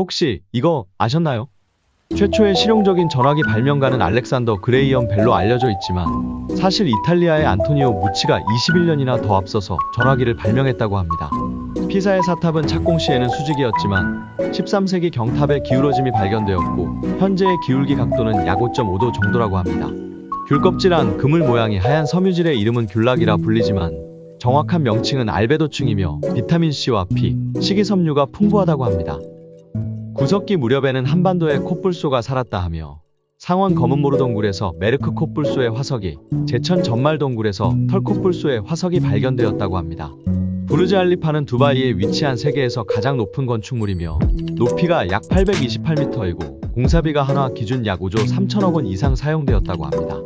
혹시 이거 아셨나요? 최초의 실용적인 전화기 발명가는 알렉산더 그레이엄 벨로 알려져 있지만 사실 이탈리아의 안토니오 무치가 21년이나 더 앞서서 전화기를 발명했다고 합니다. 피사의 사탑은 착공 시에는 수직이었지만 13세기 경탑의 기울어짐이 발견되었고 현재의 기울기 각도는 약 5.5도 정도라고 합니다. 귤껍질한 그물 모양의 하얀 섬유질의 이름은 귤락이라 불리지만 정확한 명칭은 알베도층이며 비타민C와 P, 식이섬유가 풍부하다고 합니다. 구석기 무렵에는 한반도에 콧불소가 살았다 하며 상원 검은모르동굴에서 메르크 콧불소의 화석이, 제천 전말 동굴에서 털콧불소의 화석이 발견되었다고 합니다. 부르즈 알리파는 두바이에 위치한 세계에서 가장 높은 건축물이며 높이가 약 828m이고 공사비가 하나 기준 약 5조 3천억 원 이상 사용되었다고 합니다.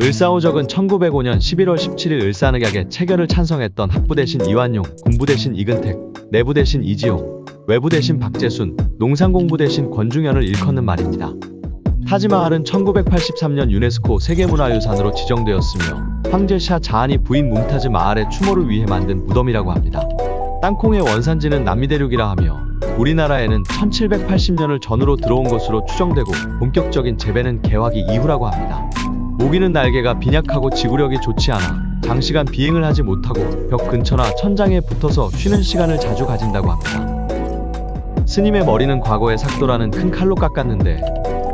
을사오적은 1905년 11월 17일 을사늑약의 체결을 찬성했던 학부 대신 이완용, 군부 대신 이근택, 내부 대신 이지용, 외부 대신 박재순, 농상공부 대신 권중현을 일컫는 말입니다. 타지마할은 1983년 유네스코 세계문화유산으로 지정되었으며 황제 샤 자한이 부인 뭄타즈 마할의 추모를 위해 만든 무덤이라고 합니다. 땅콩의 원산지는 남미대륙이라 하며 우리나라에는 1780년을 전후로 들어온 것으로 추정되고 본격적인 재배는 개화기 이후라고 합니다. 모기는 날개가 빈약하고 지구력이 좋지 않아 장시간 비행을 하지 못하고 벽 근처나 천장에 붙어서 쉬는 시간을 자주 가진다고 합니다. 스님의 머리는 과거에 삭도라는 큰 칼로 깎았는데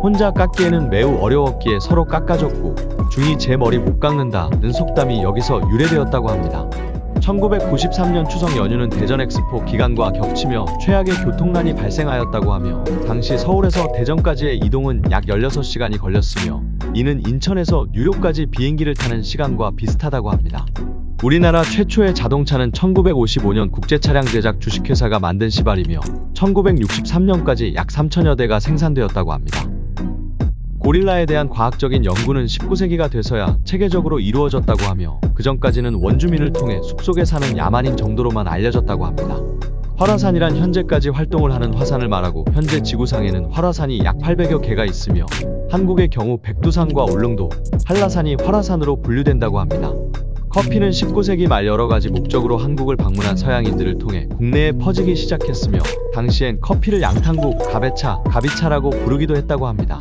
혼자 깎기에는 매우 어려웠기에 서로 깎아줬고 중이 제 머리 못 깎는다는 속담이 여기서 유래되었다고 합니다. 1993년 추석 연휴는 대전 엑스포 기간과 겹치며 최악의 교통난이 발생하였다고 하며 당시 서울에서 대전까지의 이동은 약 16시간이 걸렸으며 이는 인천에서 뉴욕까지 비행기를 타는 시간과 비슷하다고 합니다. 우리나라 최초의 자동차는 1955년 국제차량 제작 주식회사가 만든 시발이며 1963년까지 약 3천여 대가 생산되었다고 합니다. 고릴라에 대한 과학적인 연구는 19세기가 돼서야 체계적으로 이루어졌다고 하며 그 전까지는 원주민을 통해 숲속에 사는 야만인 정도로만 알려졌다고 합니다. 활화산이란 현재까지 활동을 하는 화산을 말하고 현재 지구상에는 활화산이 약 800여 개가 있으며 한국의 경우 백두산과 울릉도, 한라산이 활화산으로 분류된다고 합니다. 커피는 19세기 말 여러 가지 목적으로 한국을 방문한 서양인들을 통해 국내에 퍼지기 시작했으며 당시엔 커피를 양탕국, 가베차, 가비차라고 부르기도 했다고 합니다.